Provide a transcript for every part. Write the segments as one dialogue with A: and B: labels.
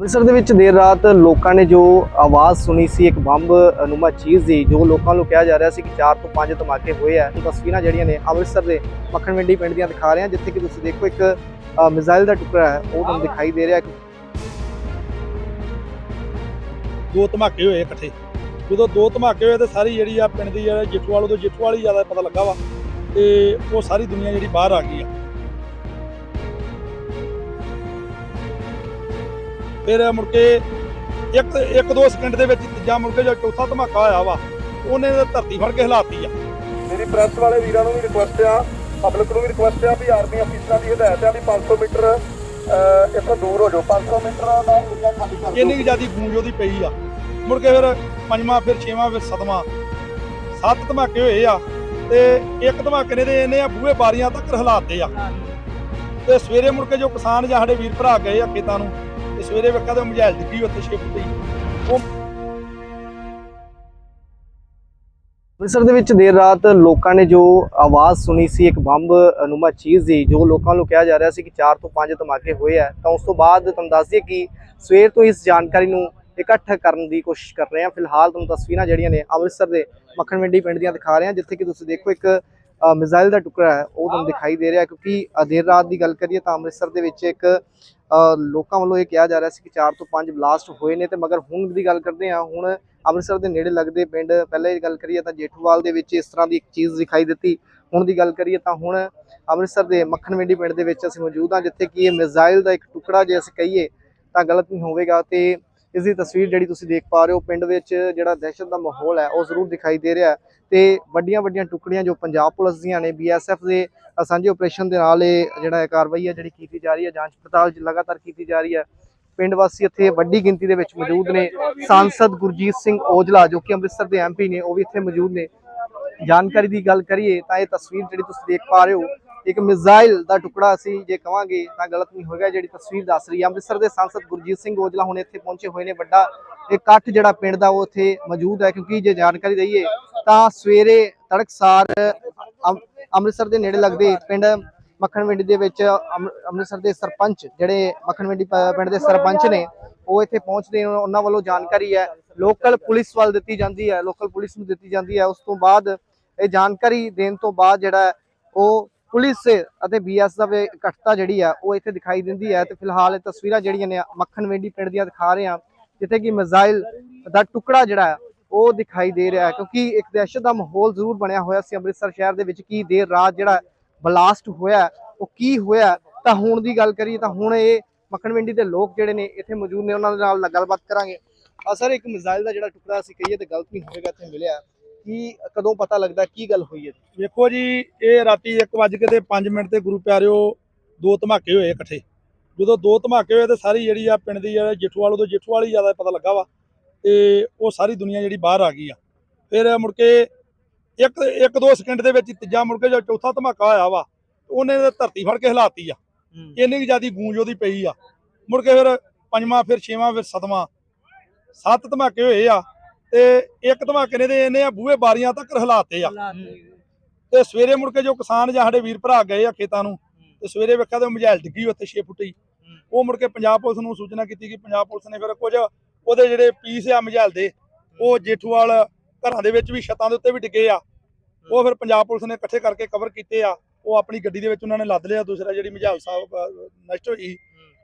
A: ਅੰਮ੍ਰਿਤਸਰ ਦੇ ਵਿੱਚ ਦੇਰ ਰਾਤ ਲੋਕਾਂ ਨੇ ਜੋ ਆਵਾਜ਼ ਸੁਣੀ ਸੀ ਇੱਕ ਬੰਬ ਨੂਮਾ ਚੀਜ਼ ਦੀ ਜੋ ਲੋਕਾਂ ਨੂੰ ਕਿਹਾ ਜਾ ਰਿਹਾ ਸੀ ਕਿ 4 ਤੋਂ 5 ਧਮਾਕੇ ਹੋਏ ਆ। ਤਸਵੀਰਾਂ ਜਿਹੜੀਆਂ ਨੇ ਅੰਮ੍ਰਿਤਸਰ ਦੇ ਮੱਖਣਵੰਡੀ ਪਿੰਡ ਦੀਆਂ ਦਿਖਾ ਰਹੇ ਹਾਂ ਜਿੱਥੇ ਕਿ ਤੁਸੀਂ ਦੇਖੋ ਇੱਕ ਅ, ਮਿਜ਼ਾਈਲ ਦਾ ਟੁਕੜਾ ਹੈ ਉਹ ਤੁਹਾਨੂੰ ਦਿਖਾਈ ਦੇ ਰਿਹਾ
B: ਦੋ ਧਮਾਕੇ ਹੋਏ ਇਕੱਠੇ। ਜਦੋਂ ਦੋ ਧਮਾਕੇ ਹੋਏ ਤੇ ਸਾਰੀ ਜਿਹੜੀ ਆ ਪਿੰਡ ਦੀ ਜਿਹੜਾ ਜਿੱਠੂਵਾਲ ਤੋਂ ਜਿੱਠੂ ਵਾਲੀ ਜ਼ਿਆਦਾ ਪਤਾ ਲੱਗਾ ਵਾ। ਤੇ ਉਹ ਸਾਰੀ ਦੁਨੀਆ ਜਿਹੜੀ ਬਾਹਰ ਆ ਗਈ ਆ। ਫਿਰ ਮੁੜ ਕੇ ਇੱਕ ਇੱਕ ਦੋ ਸਕਿੰਟ ਦੇ ਵਿੱਚ ਤੀਜਾ ਮੁੜ ਕੇ ਜੋ ਚੌਥਾ ਧਮਾਕਾ ਹੋਇਆ ਵਾ ਉਹਨੇ ਤਾਂ ਧਰਤੀ ਫੜ ਕੇ ਹਿਲਾਤੀ ਆ।
C: ਮੇਰੀ ਪ੍ਰੈਸ ਵਾਲੇ ਵੀਰਾਂ ਨੂੰ ਵੀ ਰਿਕੁਐਸਟ ਆ ਪਬਲਿਕ ਨੂੰ ਵੀ ਰਿਕੁਐਸਟ ਆ ਵੀ ਆਰਮੀ ਅਫੀਸਰਾਂ ਦੀ ਹਦਾਇਤ ਆ ਵੀ 500 ਮੀਟਰ ਇੱਥੋਂ ਦੂਰ ਹੋ ਜਾਓ। 500 ਮੀਟਰ ਦਾ ਏਰੀਆ ਖਾਲੀ ਕਰ
B: ਇੰਨੀ ਕੁ ਜ਼ਿਆਦੀ ਗੂੰਜ ਉਹਦੀ ਪਈ ਆ। ਮੁੜ ਕੇ ਫਿਰ ਪੰਜਵਾਂ ਫਿਰ ਛੇਵਾਂ ਫਿਰ ਸੱਤਵਾਂ ਸੱਤ ਧਮਾਕੇ ਹੋਏ ਆ ਤੇ ਇੱਕ ਧਮਾਕੇ ਨੇ ਤੇ ਇਹਨੇ ਆ ਬੂਹੇ ਬਾਰੀਆਂ ਤੱਕ ਹਿਲਾਤੇ ਆ। ਤੇ ਸਵੇਰੇ ਮੁੜ ਕੇ ਜੋ ਕਿਸਾਨ ਜਾਂ ਸਾਡੇ ਵੀਰ ਭਰਾ ਗਏ ਆ ਖੇਤਾਂ ਨੂੰ ਤੇ ਸਵੇਰੇ ਵੇਖਿਆ ਤੇ ਮਝੈਲ ਡਿੱਗੀ ਉੱਥੇ ਛੇ ਫੁੱਟ ਦੀ
A: ਅੰਮ੍ਰਿਤਸਰ ਦੇ ਵਿੱਚ ਦੇਰ ਰਾਤ ਲੋਕਾਂ ਨੇ ਜੋ ਆਵਾਜ਼ ਸੁਣੀ ਸੀ, ਇੱਕ ਬੰਬ ਅਨੁਮਾ ਚੀਜ਼ ਦੀ ਜੋ ਲੋਕਾਂ ਨੂੰ ਕਿਹਾ ਜਾ ਰਿਹਾ ਸੀ ਕਿ 4 ਤੋਂ 5 ਧਮਾਕੇ ਹੋਏ ਆ। ਤਾਂ ਉਸ ਤੋਂ ਬਾਅਦ ਤੁਹਾਨੂੰ ਦੱਸ ਦਈਏ ਕਿ ਸਵੇਰ ਤੋਂ ਇਸ ਜਾਣਕਾਰੀ ਨੂੰ ਇਕੱਠ ਕਰਨ ਦੀ ਕੋਸ਼ਿਸ਼ ਕਰ ਰਹੇ ਹਾਂ। ਫਿਲਹਾਲ ਤੁਹਾਨੂੰ ਤਸਵੀਰਾਂ ਜਿਹੜੀਆਂ ਨੇ ਅੰਮ੍ਰਿਤਸਰ ਦੇ ਮੱਖਣ ਮੰਡੀ ਪਿੰਡ ਦੀਆਂ ਦਿਖਾ ਰਹੇ ਹਾਂ, ਜਿੱਥੇ ਕਿ ਤੁਸੀਂ ਦੇਖੋ ਇੱਕ ਮਿਜ਼ਾਈਲ ਦਾ ਟੁਕੜਾ ਹੈ ਉਹ ਤੁਹਾਨੂੰ ਦਿਖਾਈ ਦੇ ਰਿਹਾ ਕਿਉਂਕਿ ਦੇਰ ਰਾਤ ਦੀ ਗੱਲ ਕਰੀਏ ਤਾਂ ਅੰਮ੍ਰਿਤਸਰ ਦੇ ਵਿੱਚ ਇੱਕ ਲੋਕਾਂ ਵੱਲੋਂ ਇਹ ਕਿਹਾ ਜਾ ਰਿਹਾ ਸੀ ਕਿ 4 ਤੋਂ 5 ਬਲਾਸਟ ਹੋਏ ਨੇ ਤੇ ਮਗਰ ਹੁਣ ਦੀ ਗੱਲ ਕਰਦੇ ਹਾਂ ਹੁਣ ਅੰਮ੍ਰਿਤਸਰ ਦੇ ਨੇੜੇ ਲੱਗਦੇ ਪਿੰਡ ਪਹਿਲੇ ਦੀ ਗੱਲ ਕਰੀਏ ਤਾਂ ਜੇਠੂਵਾਲ ਦੇ ਵਿੱਚ ਇਸ ਤਰ੍ਹਾਂ ਦੀ ਇੱਕ ਚੀਜ਼ ਦਿਖਾਈ ਦਿੱਤੀ ਹੁਣ ਦੀ ਗੱਲ ਕਰੀਏ ਤਾਂ ਹੁਣ ਅੰਮ੍ਰਿਤਸਰ ਦੇ ਮੱਖਣ ਮੰਡੀ ਪਿੰਡ ਦੇ ਵਿੱਚ ਅਸੀਂ ਮੌਜੂਦ ਹਾਂ ਜਿੱਥੇ ਕਿ ਇਹ ਮਿਜ਼ਾਈਲ ਦਾ ਇੱਕ ਟੁਕੜਾ ਜੇ ਅਸੀਂ ਕਹੀਏ ਤਾਂ ਗਲਤ ਨਹੀਂ ਹੋਵੇਗਾ ਤੇ ਇਸ ਦੀ ਤਸਵੀਰ ਜਿਹੜੀ ਤੁਸੀਂ ਦੇਖ ਪਾ ਰਹੇ ਹੋ, ਪਿੰਡ ਵਿੱਚ ਜਿਹੜਾ ਦਹਿਸ਼ਤ ਦਾ ਮਾਹੌਲ ਹੈ, ਉਹ ਜ਼ਰੂਰ ਦਿਖਾਈ ਦੇ ਰਿਹਾ ਹੈ। ਤੇ ਵੱਡੀਆਂ ਵੱਡੀਆਂ ਟੁਕੜੀਆਂ ਜੋ ਪੰਜਾਬ ਪੁਲਿਸ ਦੀਆਂ ਨੇ ਬੀਐਸਐਫ ਦੇ ਸਾਂਝੇ ਆਪਰੇਸ਼ਨ ਦੇ ਨਾਲ ਇਹ ਜਿਹੜਾ ਕਾਰਵਾਈ ਹੈ, ਜਿਹੜੀ ਕੀਤੀ ਜਾ ਰਹੀ ਹੈ, ਜਾਂਚ ਪੜਤਾਲ ਲਗਾਤਾਰ ਕੀਤੀ ਜਾ ਰਹੀ ਹੈ। ਪਿੰਡ ਵਾਸੀ ਇੱਥੇ ਵੱਡੀ ਗਿਣਤੀ ਦੇ ਵਿੱਚ ਮੌਜੂਦ ਨੇ। ਸਾਂਸਦ ਗੁਰਜੀਤ ਸਿੰਘ ਔਜਲਾ, ਜੋ ਕਿ ਅੰਮ੍ਰਿਤਸਰ ਦੇ ਐਮਪੀ ਨੇ, ਉਹ ਵੀ ਇੱਥੇ ਮੌਜੂਦ ਨੇ। ਜਾਣਕਾਰੀ ਦੀ ਗੱਲ ਕਰੀਏ ਤਾਂ ਇਹ ਤਸਵੀਰ ਜਿਹੜੀ ਤੁਸੀਂ ਦੇਖ ਪਾ ਰਹੇ ਹੋ ਇੱਕ ਮਿਜ਼ਾਈਲ ਦਾ ਟੁਕੜਾ ਅਸੀਂ ਜੇ ਕਵਾਂਗੇ ਤਾਂ ਗਲਤ ਨਹੀਂ ਹੋਏਗਾ, ਜਿਹੜੀ ਤਸਵੀਰ ਦੱਸ ਰਹੀ ਹੈ। ਅੰਮ੍ਰਿਤਸਰ ਦੇ ਸਾਂਸਦ ਗੁਰਜੀਤ ਸਿੰਘ ਔਜਲਾ ਹੁਣ ਇੱਥੇ ਪਹੁੰਚੇ ਹੋਏ ਨੇ। ਵੱਡਾ ਇਕੱਠ ਜਿਹੜਾ ਪਿੰਡ ਦਾ ਉਹ ਇੱਥੇ ਮੌਜੂਦ ਹੈ, ਕਿਉਂਕਿ ਜੇ ਜਾਣਕਾਰੀ ਦਈਏ ਤਾਂ ਸਵੇਰੇ ਤੜਕਸਾਰ ਅੰਮ੍ਰਿਤਸਰ ਦੇ ਨੇੜੇ ਲੱਗਦੇ ਪਿੰਡ ਮੱਖਣ ਮੰਡੀ ਦੇ ਵਿੱਚ ਅੰਮ੍ਰਿਤਸਰ ਦੇ ਸਰਪੰਚ ਜਿਹੜੇ ਮੱਖਣ ਮੰਡੀ ਪਿੰਡ ਦੇ ਸਰਪੰਚ ਨੇ, ਉਹ ਇੱਥੇ ਪਹੁੰਚਦੇ ਨੇ। ਉਹਨਾਂ ਵੱਲੋਂ ਜਾਣਕਾਰੀ ਹੈ। ਲੋਕਲ ਪੁਲਿਸ ਵੱਲ ਦਿੱਤੀ ਜਾਂਦੀ ਹੈ। ਲੋਕਲ ਪੁਲਿਸ ਨੂੰ ਦਿੱਤੀ ਜਾਂਦੀ ਹੈ। ਉਸ ਤੋਂ ਬਾਅਦ ਇਹ ਜਾਣਕਾਰੀ ਦੇਣ ਤੋਂ ਬਾਅਦ ਜਿਹੜਾ ਉਹ ਪੁਲਿਸ ਅਤੇ ਬੀਐਸ ਦਾ ਵੀ ਇਕੱਠਤਾ ਜਿਹੜੀ ਹੈ ਉਹ ਇੱਥੇ ਦਿਖਾਈ ਦਿੰਦੀ ਹੈ ਤੇ ਫਿਲਹਾਲ ਇਹ ਤਸਵੀਰਾਂ ਜਿਹੜੀਆਂ ਨੇ ਮੱਖਣ ਮੰਡੀ ਪਿੰਡ ਦੀਆਂ ਦਿਖਾ ਰਹੇ ਹਾਂ, ਜਿੱਥੇ ਕਿ ਮਿਜ਼ਾਈਲ ਦਾ ਟੁਕੜਾ ਜਿਹੜਾ ਉਹ ਦਿਖਾਈ ਦੇ ਰਿਹਾ ਕਿਉਂਕਿ ਇੱਕ ਦਹਿਸ਼ਤ ਦਾ ਮਾਹੌਲ ਜ਼ਰੂਰ ਬਣਿਆ ਹੋਇਆ ਸੀ ਅੰਮ੍ਰਿਤਸਰ ਸ਼ਹਿਰ ਦੇ ਵਿੱਚ, ਕੀ ਦੇਰ ਰਾਤ ਜਿਹੜਾ ਬਲਾਸਟ ਹੋਇਆ ਉਹ ਕੀ ਹੋਇਆ ਤਾਂ ਹੁਣ ਦੀ ਗੱਲ ਕਰੀਏ ਤਾਂ ਹੁਣ ਇਹ ਮੱਖਣ ਮੰਡੀ ਦੇ ਲੋਕ ਜਿਹੜੇ ਨੇ ਇੱਥੇ ਮੌਜੂਦ ਨੇ, ਉਹਨਾਂ ਦੇ ਨਾਲ ਗੱਲਬਾਤ ਕਰਾਂਗੇ। ਆ ਸਰ, ਇੱਕ ਮਿਜ਼ਾਈਲ ਦਾ ਜਿਹੜਾ ਟੁਕੜਾ ਸੀ ਕਹੀਏ ਤੇ ਗਲਤ ਨਹੀਂ ਹੋਵੇਗਾ, ਇੱਥੇ ਮਿਲਿਆ ਕੀ ਕਦੋਂ ਪਤਾ ਲੱਗਦਾ ਕੀ ਗੱਲ ਹੋਈ ਹੈ?
B: ਵੇਖੋ ਜੀ ਇਹ ਰਾਤੀ 1 ਕੇ ਤੇ 5 ਮਿੰਟ ਤੇ ਗੁਰੂ ਪਿਆਰਿਓ ਦੋ ਧਮਾਕੇ ਹੋਏ ਇਕੱਠੇ। ਜਦੋਂ ਦੋ ਧਮਾਕੇ ਹੋਏ ਤੇ ਸਾਰੀ ਜਿਹੜੀ ਆ ਪਿੰਡ ਦੀ ਜਿਹੜਾ ਜਿੱਠੂਵਾਲ ਉਦੋਂ ਜਿੱਠੂਵਾਲ ਹੀ ਜ਼ਿਆਦਾ ਪਤਾ ਲੱਗਾ ਵਾ ਤੇ ਉਹ ਸਾਰੀ ਦੁਨੀਆ ਜਿਹੜੀ ਬਾਹਰ ਆ ਗਈ ਆ। ਫਿਰ ਮੁੜ ਕੇ ਇੱਕ ਇੱਕ ਦੋ ਸਕਿੰਟ ਦੇ ਵਿੱਚ ਤੀਜਾ ਮੁੜ ਕੇ ਜੋ ਚੌਥਾ ਧਮਾਕਾ ਹੋਇਆ ਵਾ ਉਹਨੇ ਤਾਂ ਧਰਤੀ ਫੜ ਕੇ ਹਿਲਾਤੀ ਆ। ਇੰਨੀ ਜ਼ਿਆਦੀ ਗੂੰਜ ਉਹਦੀ ਪਈ ਆ। ਮੁੜ ਕੇ ਫਿਰ ਪੰਜਵਾਂ ਫਿਰ ਛੇਵਾਂ ਫਿਰ ਸੱਤਵਾਂ ਸੱਤ ਧਮਾਕੇ ਹੋਏ ਆ। ਤੇ ਇੱਕ ਧਮਾਕੇ ਨੇ ਤੇ ਇਹਨੇ ਆ ਬੂਹੇ ਬਾਰੀਆਂ ਤੱਕ ਹਿਲਾਤੇ ਆ। ਤੇ ਸਵੇਰੇ ਮੁੜ ਕੇ ਜੋ ਕਿਸਾਨ ਜਾਂ ਸਾਡੇ ਵੀਰ ਭਰਾ ਗਏ ਆ ਖੇਤਾਂ ਨੂੰ ਤੇ ਸਵੇਰੇ ਵੇਖਿਆ ਤੇ ਮਝੈਲ ਡਿੱਗੀ ਉੱਥੇ 6 ਫੁੱਟ ਦੀ ਉਹ ਮੁੜ ਕੇ ਪੰਜਾਬ ਪੁਲਿਸ ਨੂੰ ਸੂਚਨਾ ਕੀਤੀ ਕਿ ਪੰਜਾਬ ਪੁਲਿਸ ਨੇ ਫਿਰ ਕੁਝ ਉਹਦੇ ਜਿਹੜੇ ਪੀਸ ਆ ਮਝੈਲ ਦੇ ਉਹ ਜੇਠੂਵਾਲ ਘਰਾਂ ਦੇ ਵਿੱਚ ਵੀ ਛੱਤਾਂ ਦੇ ਉੱਤੇ ਵੀ ਡਿੱਗੇ ਆ। ਉਹ ਫਿਰ ਪੰਜਾਬ ਪੁਲਿਸ ਨੇ ਇਕੱਠੇ ਕਰਕੇ ਕਵਰ ਕੀਤੇ ਆ। ਉਹ ਆਪਣੀ ਗੱਡੀ ਦੇ ਵਿੱਚ ਉਹਨਾਂ ਨੇ ਲੱਦ ਲਿਆ ਦੂਸਰਾ ਜਿਹੜੀ ਮਝੈਲ ਸਾਹਿਬ ਨਸ਼ਟ ਹੋਈ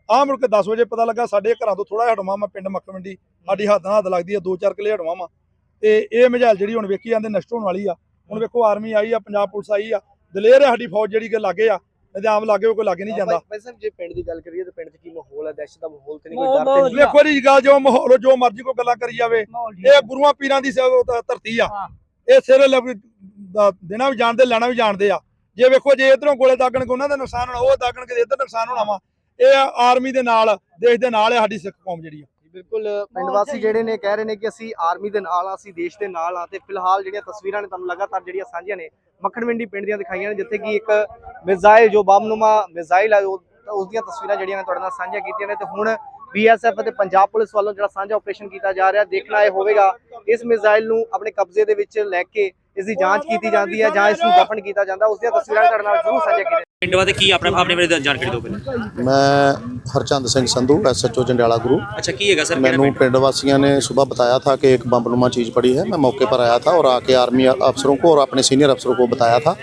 B: ਆ ਮੁੜ ਕੇ 10 ਵਜੇ ਪਤਾ ਲੱਗਾ ਸਾਡੇ ਘਰਾਂ ਤੋਂ ਥੋੜਾ ਹਟਵਾ ਮੈਂ ਪਿੰਡ ਮੱਖ ਮੰਡੀ ਸਾਡੀ ਹੱਥ ਨਾਲ ਹੱਥ ਲੱਗਦੀ ਆ ਦੋ ਚਾਰ ਕਿਲੇ ਹਟਵਾ ਵਾ ਤੇ ਇਹ ਮਝੈਲ ਜਿਹੜੀ ਹੁਣ ਵੇਖੀ ਜਾਂਦੇ ਨਸ਼ਟ ਹੋਣ ਵਾਲੀ ਆ। ਹੁਣ ਵੇਖੋ ਆਰਮੀ ਆਈ ਆ ਪੰਜਾਬ ਪੁਲਿਸ ਆਈ ਆ। ਦਲੇਰ ਹੈ ਸਾਡੀ ਫੌਜ ਜਿਹੜੀ ਕਿ ਲਾਗੇ ਆ। ਤੇ ਆਮ ਲਾਗੇ ਕੋਈ ਲਾਗੇ ਨਹੀਂ ਜਾਂਦਾ।
A: ਭਾਈ ਸਾਹਿਬ ਜੇ ਪਿੰਡ ਦੀ ਗੱਲ ਕਰੀਏ ਤਾਂ ਪਿੰਡ 'ਚ ਕੀ ਮਾਹੌਲ ਹੈ ਦਹਿਸ਼ਤ ਦਾ ਮਾਹੌਲ ਤੇ ਨਹੀਂ ਕੋਈ ਡਰ ਤੇ ਨਹੀਂ?
B: ਵੇਖੋ ਜੀ ਗੱਲ ਜੋ ਮਾਹੌਲ ਜੋ ਮਰਜ਼ੀ ਕੋਈ ਗੱਲਾਂ ਕਰੀ ਜਾਵੇ। ਇਹ ਗੁਰੂਆਂ ਪੀਰਾਂ ਦੀ ਧਰਤੀ ਆ। ਇਹ ਸਿਰ ਦੇਣਾ ਵੀ ਜਾਣਦੇ ਲੈਣਾ ਵੀ ਜਾਣਦੇ ਆ। ਜੇ ਵੇਖੋ ਜੇ ਇਧਰੋਂ ਗੋਲੇ ਦਾਗਣ ਉਹਨਾਂ ਦਾ ਨੁਕਸਾਨ ਹੋਣਾ ਉਹ ਦਾਗਣ ਕੇ ਇਧਰ ਨੁਕਸਾਨ ਹੋਣਾ ਵਾ। ਇਹ ਆਰਮੀ ਦੇ ਨਾਲ ਦੇਸ਼ ਦੇ ਨਾਲ ਹੈ ਸਾਡੀ ਸਿੱਖ ਕੌਮ ਜਿਹੜੀ ਆ।
A: ਬਿਲਕੁਲ ਪਿੰਡ ਵਾਸੀ ਜਿਹੜੇ ਨੇ ਕਹਿ ਰਹੇ ਨੇ ਕਿ ਅਸੀਂ ਆਰਮੀ ਦੇ ਨਾਲ ਆ ਅਸੀਂ ਦੇਸ਼ ਦੇ ਨਾਲ ਆ ਤੇ ਫਿਲਹਾਲ ਜਿਹੜੀਆਂ ਤਸਵੀਰਾਂ ਨੇ ਤੁਹਾਨੂੰ ਲਗਾਤਾਰ ਜਿਹੜੀਆਂ ਸਾਂਝੀਆਂ ਨੇ ਮੱਖਣ ਮੰਡੀ ਪਿੰਡ ਦੀਆਂ ਦਿਖਾਈਆਂ ਨੇ ਜਿੱਥੇ ਕਿ ਇੱਕ ਮਿਜ਼ਾਈਲ ਜੋ ਬੰਬਨੁਮਾ ਮਿਜ਼ਾਈਲ ਹੈ ਉਹ ਉਸ ਦੀਆਂ ਤਸਵੀਰਾਂ ਜਿਹੜੀਆਂ ਨੇ ਤੁਹਾਡੇ ਨਾਲ ਸਾਂਝੀਆਂ ਕੀਤੀਆਂ ਨੇ ਤੇ ਹੁਣ ਬੀਐਸਐਫ ਅਤੇ ਪੰਜਾਬ ਪੁਲਿਸ ਵੱਲੋਂ ਜਿਹੜਾ ਸਾਂਝਾ ਆਪਰੇਸ਼ਨ ਕੀਤਾ ਜਾ ਰਿਹਾ ਦੇਖਣਾ ਇਹ ਹੋਵੇਗਾ ਇਸ ਮਿਜ਼ਾਈਲ ਨੂੰ ਆਪਣੇ ਕਬਜ਼ੇ ਦੇ ਵਿੱਚ ਲੈ ਕੇ ਇਸ ਦੀ ਜਾਂਚ ਕੀਤੀ ਜਾਂਦੀ ਹੈ ਜਾਂ ਇਸ ਨੂੰ ਦਫਨ ਕੀਤਾ ਜਾਂਦਾ ਉਸ ਦੀਆਂ ਤਸਵੀਰਾਂ ਤੁਹਾਡੇ ਨਾਲ ਜ਼ਰੂਰ ਸਾਂਝਾ ਕੀਤੀਆਂ
D: ਪਿੰਡ ਵਾਦੇ ਕੀ ਆਪਣਾ ਆਪਣੇ ਬਾਰੇ ਜਾਣਕਾਰੀ ਦਿਓ ਪਹਿਲਾਂ
E: ਮੈਂ ਹਰਚੰਦ ਸਿੰਘ ਸੰਧੂ एसएचओ जंडियाला गुरु
D: ਅੱਛਾ ਕੀ ਹੈਗਾ ਸਰ
E: मैंने पिंड वासियों ने सुबह बताया था कि एक बमनुमा चीज़ पड़ी है मैं मौके पर आया था और आके आर्मी अफसरों को और अपने सीनियर अफसरों को बताया था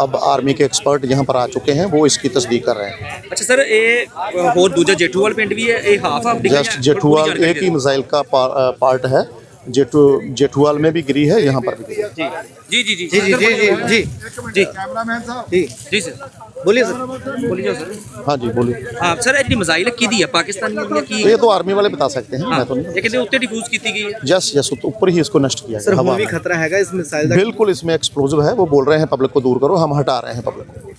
E: अब आर्मी के एक्सपर्ट यहाँ पर आ चुके हैं वो इसकी तस्दीक कर रहे हैं
D: ਅੱਛਾ ਸਰ ਇਹ ਅ, ਹੋਰ ਦੂਜਾ ਜੇਠੂਵਾਲ ਪਿੰਡ ਵੀ ਹੈ ਇਹ ਹਾਫ ਹਾਫ ਡਿੱਗਾ
E: जस्ट जेठुआल एक ही मिसाइल का पा- अ, पार्ट है जेठू जेठुआल में भी गिरी है यहाँ पर जी गिरी
D: जी।
A: जी जी जी। जी जी
D: जी
A: जी
D: जी जी।
A: सर। बोलिए
D: सर। बोलिए सर।
E: हाँ जी बोलिए।
D: हाँ सर इतनी मिसाइल की दी है? पाकिस्तान
E: की ये तो आर्मी वाले बता सकते हैं मैं तो नहीं।
D: हाँ, उत्ते डिफ्यूज की थी है
E: यस यस ऊपर ही इसको नष्ट किया
A: सर
E: हवा
A: भी खतरा है इस मिसाइल
E: बिल्कुल इसमें एक्सप्लोजिव है वो बोल रहे हैं पब्लिक को दूर करो हम हटा रहे हैं पब्लिक को।